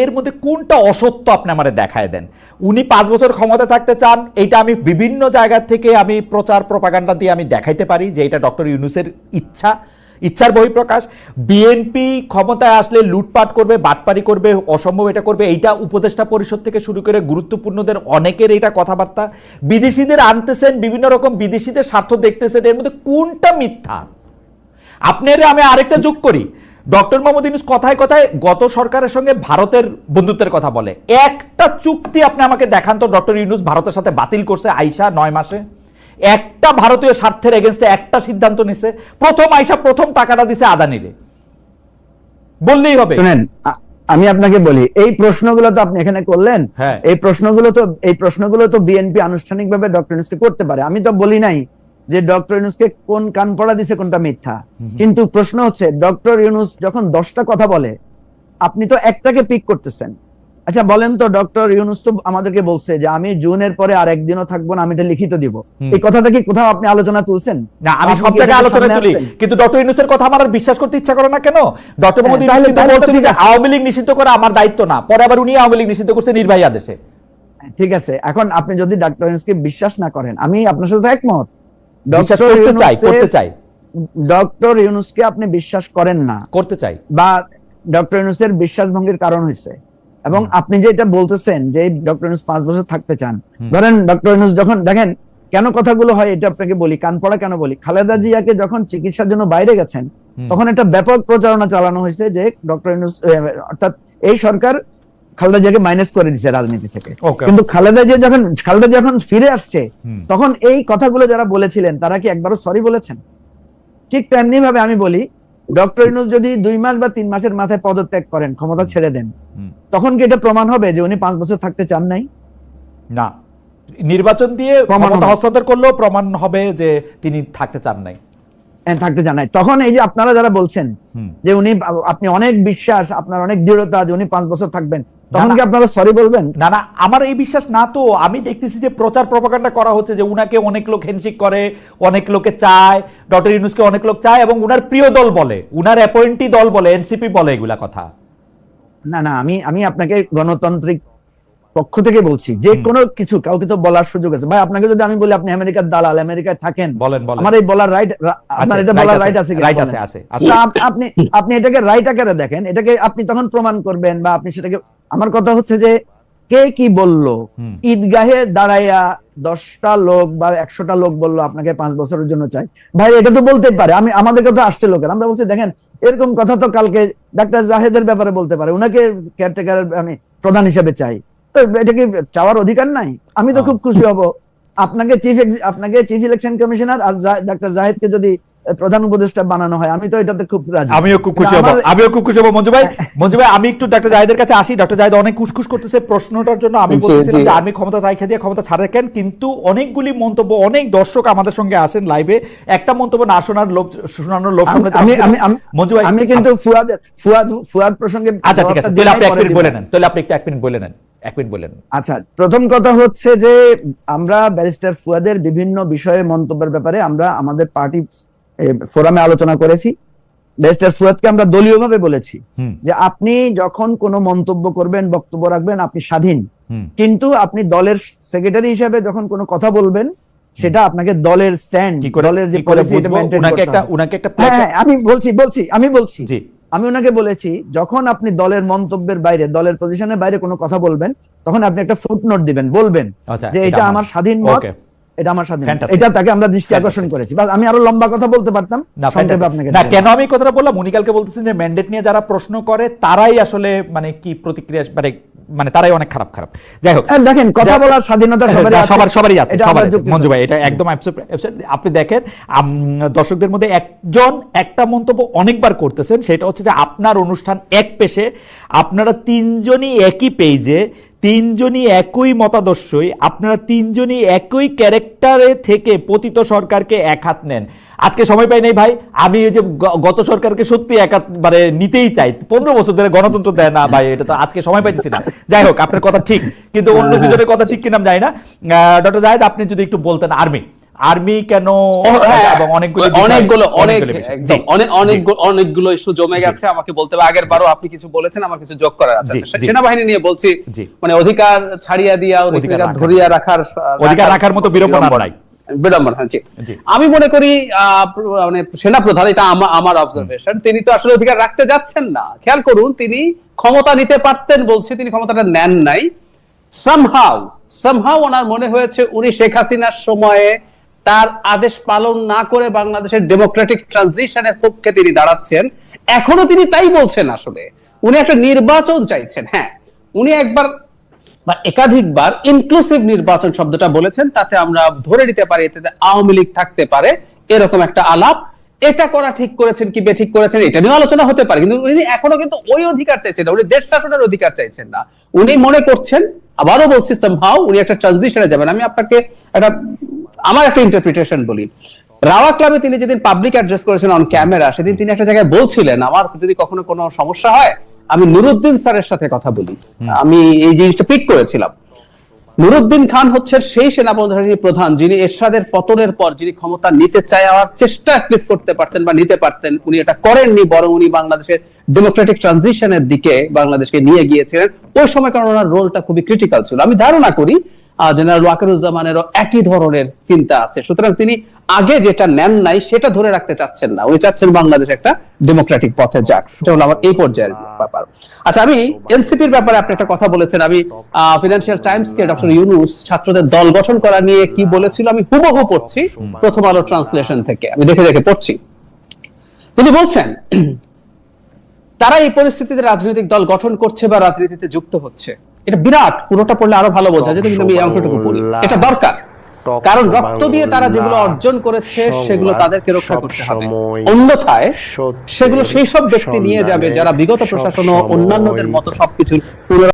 এর মধ্যে কোনটা অসত্য আপনি আমারে দেখায় দেন? উনি পাঁচ বছর ক্ষমতা থাকতে চান, এটা আমি বিভিন্ন জায়গা থেকে আমি প্রচার প্রপাগান্ডা দিয়ে আমি দেখাইতে পারি যে এটা ডক্টর ইউনুসের ইচ্ছা, ইচ্ছার বহিঃপ্রকাশ। বিএনপি ক্ষমতায় আসলে লুটপাট করবে, বাটপারি করবে, অসম্ভব এটা করবে, এইটা উপদেষ্টা পরিষদ থেকে শুরু করে গুরুত্বপূর্ণদের অনেকের এটা কথাবার্তা। বিদেশিদের আনতেছেন, বিভিন্ন রকম বিদেশিদের স্বার্থ দেখতেছেন, এর মধ্যে কোনটা মিথ্যা? আপনার আমি আরেকটা যোগ করি। ডক্টর মোহাম্মদ ইউনুস কথায় কথায় গত সরকারের সঙ্গে ভারতের বন্ধুত্বের কথা বলে। একটা চুক্তি আপনি আমাকে দেখান তো ডক্টর ইউনুস ভারতের সাথে বাতিল করছে আইসা নয় মাসে। একটা ভারতীয় স্বার্থের এগেনস্টে একটা সিদ্ধান্ত নিছে প্রথম আইসা প্রথম টাকাটা দিছে আদানিরে। বললেই হবে। শুনেন আমি আপনাকে বলি এই প্রশ্নগুলো তো আপনি এখানে করলেন হ্যাঁ। এই প্রশ্নগুলো তো এই প্রশ্নগুলো তো বিএনপি আনুষ্ঠানিকভাবে ডক্টর ইউনুসকে করতে পারে। আমি তো বলি নাই যে ডক্টর ইউনুসকে কোন কান পড়া দিছে কোনটা মিথ্যা? কিন্তু প্রশ্ন হচ্ছে ডক্টর ইউনুস যখন দশটা কথা বলে আপনি তো একটাকে পিক করতেছেন। আচ্ছা বলেন তো ডক্টর ইউনুস তো আমাদেরকে বলছে যে আমি জুনের পরে আর একদিনও থাকব না আমি এটা লিখিত দিব। এই কথাটা কি কোথাও আপনি আলোচনা তুলছেন? না আমি সব জায়গায় আলোচনা তুলি। কিন্তু ডক্টর ইউনুসের কথা আমার আর বিশ্বাস করতে ইচ্ছা করে না কেন? ডক্টর মোহাম্মদ হ্যাঁ, ইউনুস কিন্তু তো বলছেন যে আওয়ামী লীগ নিষিদ্ধ করা আমার দায়িত্ব না। পরে আবার উনি আওয়ামী লীগ নিষিদ্ধ করছে নির্বাহী আদেশে। ঠিক আছে এখন আপনি যদি ডক্টর ইউনুসকে বিশ্বাস না করেন আমি আপনার সাথে একমত। বিশ্বাস করতে চাই করতে চাই। ডক্টর ইউনুসকে আপনি বিশ্বাস করেন না। করতে চাই। বা ডক্টর ইউনুসের বিশ্বাস ভঙ্গের কারণ হয়েছে। এবং আপনি যে এটা বলতেছেন যে ডক্টর ইউনুস পাঁচ বছর থাকতে চান ধরেন ডক্টর ইউনুস যখন দেখেন কেন কথাগুলো হয় এটা আপনাকে বলি কান পড়া কেন বলি? খালেদা জিয়াকে যখন চিকিৎসার জন্য বাইরে গেছেন তখন একটা ব্যাপক প্রচারণা চালানো হয়েছে যে ডক্টর ইউনুস অর্থাৎ এই সরকার খালেদা জিয়াকে মাইনাস করে দিছে রাজনীতি থেকে। কিন্তু খালেদা জিয়া যখন খালেদা যখন ফিরে আসছে তখন এই কথাগুলো যারা বলেছিলেন তারা কি একবারও সরি বলেছেন? ঠিক তেমনি ভাবে আমি বলি ডক্টর ইউনুস যদি দুই মাস বা তিন মাসের মাথায় পদত্যাগ করেন ক্ষমতা ছেড়ে দেন তখন কি এটা প্রমাণ হবে যে উনি পাঁচ বছর থাকতে চান নাই? না। নির্বাচন দিয়ে ক্ষমতা। হস্তান্তর করলেও প্রমাণ হবে যে তিনি থাকতে চান নাই। হ্যাঁ, থাকতে চান নাই। তখন এই যে আপনারা যারা বলছেন যে উনি আপনি অনেক বিশ্বাস আপনার অনেক দৃঢ়তা যে উনি পাঁচ বছর থাকবেন তখন কি আপনারা সরি বলবেন? না না আমার এই বিশ্বাস না তো। আমি দেখতেছি যে প্রচার প্রপাগান্ডা করা হচ্ছে যে উনাকে অনেক লোক হ্যান্ডশেক করে অনেক লোকে চায় ডক্টর ইউনুসকে অনেক লোক চায় এবং উনার প্রিয় দল বলে উনার অ্যাপয়েন্টি দল বলে এনসিপি বলে এগুলা কথা। না না আমি আমি আপনাকে গণতান্ত্রিক পক্ষ থেকে বলছি যে কোনো কিছু কাউকে তো বলার সুযোগ আছে। ভাই আপনাকে যদি আমি বলি আপনি আমেরিকার দালাল আমেরিকায় থাকেন বলেন আমার এই বলার রাইট আপনার এটা বলার রাইট আছে বলেন? আছে, আছে, আপনি আপনি এটাকে রাইট আকারে দেখেন এটাকে আপনি তখন প্রমাণ করবেন বা আপনি সেটাকে আমার কথা হচ্ছে যে কে কি বলল। ঈদগাহে দাঁড়াইয়া দশটা লোক বা একশোটা লোক বলল আপনাকে পাঁচ বছরের জন্য চাই। ভাই এটা তো বলতে পারে আমি আমাদের কথা আসছে লোকের। আমরা বলছি দেখেন এরকম কথা তো কালকে ডাক্তার জাহেদের ব্যাপারে বলতে পারে উনাকে কেয়ারটেকার আমি প্রধান হিসেবে চাই। তো এটা কি চাওয়ার অধিকার নাই আমি তো। খুব খুশি হব আপনাকে চিফ আপনাকে চিফ ইলেকশন কমিশনার আর ডাক্তার জাহেদকে যদি প্রধান উপদেষ্টা বানানো হয়। আমি তো এটাতে খুব রাজি। আমিও খুব খুশি হব। আমিও খুব খুশি হব। মঞ্জু ভাই মঞ্জু ভাই আমি একটু ডক্টর জাহিদের কাছে আসি। ডক্টর জাহিদ অনেক কুসকুস করতেছে প্রশ্নটার জন্য। আমি জি, বলতেছিলাম যে আর্মি ক্ষমতা রাইখা দিয়ে ক্ষমতা ছাড়া কেন কিন্তু অনেকগুলি মন্তব্য অনেক দর্শক আমাদের সঙ্গে আসেন লাইভে। একটা মন্তব্য না শোনার লোক শোনানোর লোক আমি- আমি আমি আমি- মঞ্জু ভাই আমি কিন্তু ফুয়াদের ফুয়াদ ফুয়াদ প্রসঙ্গে আচ্ছা ঠিক আছে। তাহলে আপনি এক মিনিট। বলে নেন। তাহলে আপনি একটু এক মিনিট বলে নেন। এক মিনিট বলে নেন। আচ্ছা প্রথম কথা হচ্ছে যে আমরা ব্যারিস্টার ফুয়াদের বিভিন্ন বিষয়ে মন্তব্যের ব্যাপারে আমরা আমাদের পার্টি ফোরামে আলোচনা করেছি। ব্যারিস্টার ফুয়াদকে আমরা দলীয়ভাবে বলেছি যে আপনি যখন কোনো মন্তব্য করবেন বক্তব্য রাখবেন আপনি স্বাধীন। কিন্তু আপনি দলের সেক্রেটারি হিসেবে যখন কোনো কথা বলবেন সেটা আপনাকে দলের স্ট্যান্ড দলের যে policy এটা উনাকে করতে একটা উনাকে একটা হ্যাঁ হ্যাঁ, আমি বলছি বলছি আমি বলছি। জি। আমি ওনাকে বলেছি যখন আপনি দলের মন্তব্যের বাইরে দলের পজিশনের বাইরে কোনো কথা বলবেন তখন আপনি একটা ফুটনোট দিবেন বলবেন আচ্ছা যে এটা আমার। স্বাধীন মত। এটা আমার স্বাধীন মত। Fantastic. এটা তাকে আমরা দৃষ্টি. আকর্ষণ করেছি। বাস আমি আরও লম্বা কথা বলতে পারতাম সংক্ষেপে আপনাকে না কেন আমি কথাটা বললাম? উনিকালকে বলতেছেন যে ম্যান্ডেট নিয়ে যারা প্রশ্ন করে তারাই আসলে মানে কি প্রতিক্রিয়া মানে মানে তারাই অনেক খারাপ খারাপ। যাই হোক। হ্যাঁ, দেখেন কথা বলার স্বাধীনতা আছে। সবার সবারই আছে মঞ্জু ভাই এটা একদম আপনি দেখেন দর্শকদের মধ্যে একজন একটা মন্তব্য অনেকবার করতেছেন সেটা হচ্ছে যে আপনার অনুষ্ঠান এক পেশে আপনারা তিনজনই একই পেজে তিনজনই একই মতাদর্শই আপনারা তিনজনই একই ক্যারেক্টারে থেকে পতিত সরকারকে এক হাত নেন। আজকে সময় পাই নাই ভাই আমি ওই যে গত সরকারকে সত্যি এক হাত মানে নিতেই চাই। পনেরো বছর ধরে গণতন্ত্র দেয় না ভাই এটা তো আজকে সময় পাইতেছি না। যাই হোক আপনার কথা ঠিক কিন্তু অন্য দুজনের কথা ঠিক কিনা জানি না। ডক্টর জাহেদ আপনি যদি একটু বলতেন আর্মি আর্মি কেন? হ্যাঁ, এবং অনেকগুলো অনেকগুলো অনেক অনেকগুলো অনেকগুলো ইস্যু জমে গেছে আমাকে বলতে হবে আগের বারও আপনি কিছু বলেছেন আমার কিছু যোগ করার আছে। আচ্ছা। সেনাবাহিনী নিয়ে বলছি মানে অধিকার ছাড়িয়া দিয়া অধিকার ধরিয়া রাখার অধিকার রাখার মতো বিড়ম্বনা নাই। হ্যাঁ। আমি মনে করি মানে সেনা প্রধান এটা আমার অবজারভেশন তিনি তো আসলে অধিকার রাখতে যাচ্ছেন না। খেয়াল করুন তিনি ক্ষমতা নিতে পারতেন বলছে তিনি ক্ষমতাটা নেন নাই। সামহাউ সামহাউ ওনার মনে হয়েছে উনি শেখ হাসিনার সময়ে তার আদেশ পালন না করে বাংলাদেশের ডেমোক্রেটিক ট্রানজিশনের পক্ষে তিনি দাঁড়াচ্ছেন। এখনও তিনি তাই বলছেন আসলে। উনি একটা নির্বাচন চাইছেন হ্যাঁ। উনি একবার বা একাধিকবার ইনক্লুসিভ নির্বাচন শব্দটা বলেছেন, তাতে আমরা ধরে নিতে পারি এতে আওয়ামী লীগ থাকতে পারে, এরকম একটা আলাপ। এটা করা ঠিক করেছেন কি বেঠিক করেছেন, এটা নিয়ে আলোচনা হতে পারে। কিন্তু উনি এখনও কিন্তু ওই অধিকার চাইছেন না, উনি দেশ শাসনের অধিকার চাইছেন না। উনি মনে করছেন, আবারও বলছি সামহাউ উনি একটা ট্রানজিশনে যাবেন। আমি আপনাকে একটা আমার একটা ইন্টারপ্রিটেশন বলি। রাওয়া ক্লাবে তিনি যেদিন পাবলিক অ্যাড্রেস করেছেন অন ক্যামেরা সেদিন তিনি একটা জায়গায় বলছিলেন আমার যদি কখনো কোনো সমস্যা হয় আমি নুরুদ্দিন স্যারের সাথে কথা বলি। আমি এই জিনিসটা পিক করেছিলাম। নুরুদ্দিন খান হচ্ছে সেই সেনাবাহিনী প্রধান যিনি এরশাদের পতনের পর যিনি ক্ষমতা নিতে চাওয়ার চেষ্টা প্লিজ করতে পারতেন বা নিতে পারতেন উনি এটা করেননি বরং উনি বাংলাদেশের ডেমোক্রেটিক ট্রানজিশনের দিকে বাংলাদেশকে নিয়ে গিয়েছিলেন। ওই সময় কারণ ওনার রোলটা খুবই ক্রিটিক্যাল ছিল। আমি ধারণা করি জেনারেল ওয়াকারুজ্জামানেরও একই ধরনের চিন্তা আছে। সুতরাং তিনি আগে যেটা নেন নাই, সেটা ধরে রাখতে চাচ্ছেন না। উনি চাচ্ছেন বাংলাদেশ একটা ডেমোক্রেটিক পথে যাক। এটা হলো আমার এই পর্যায়ের ব্যাপার। আচ্ছা আমি এনসিপির ব্যাপারে আপনি একটা কথা বলেছেন। আমি ফিনান্সিয়াল টাইমস কে ডক্টর ইউনুস ছাত্রদের দল গঠন করা নিয়ে কি বলেছিল, আমি হুবহু পড়ছি প্রথম আলো ট্রান্সলেশন থেকে। আমি দেখে দেখে পড়ছি। তিনি বলছেন, তারা এই পরিস্থিতিতে রাজনৈতিক দল গঠন করছে বা রাজনীতিতে যুক্ত হচ্ছে। এটা বিরাট পুরোটা পড়লে আরও ভালো বোঝা যায় কিন্তু আমি এই অংশটুকু পড়ি। এটা দরকার। কারণ রক্ত দিয়ে তারা যেগুলো অর্জন করেছে সেগুলো তাদেরকে রক্ষা করতে হবে। অন্যথায় সেগুলো সেই সব ব্যক্তি নিয়ে যাবে যারা বিগত প্রশাসন ও অন্যান্যদের মতো সবকিছুর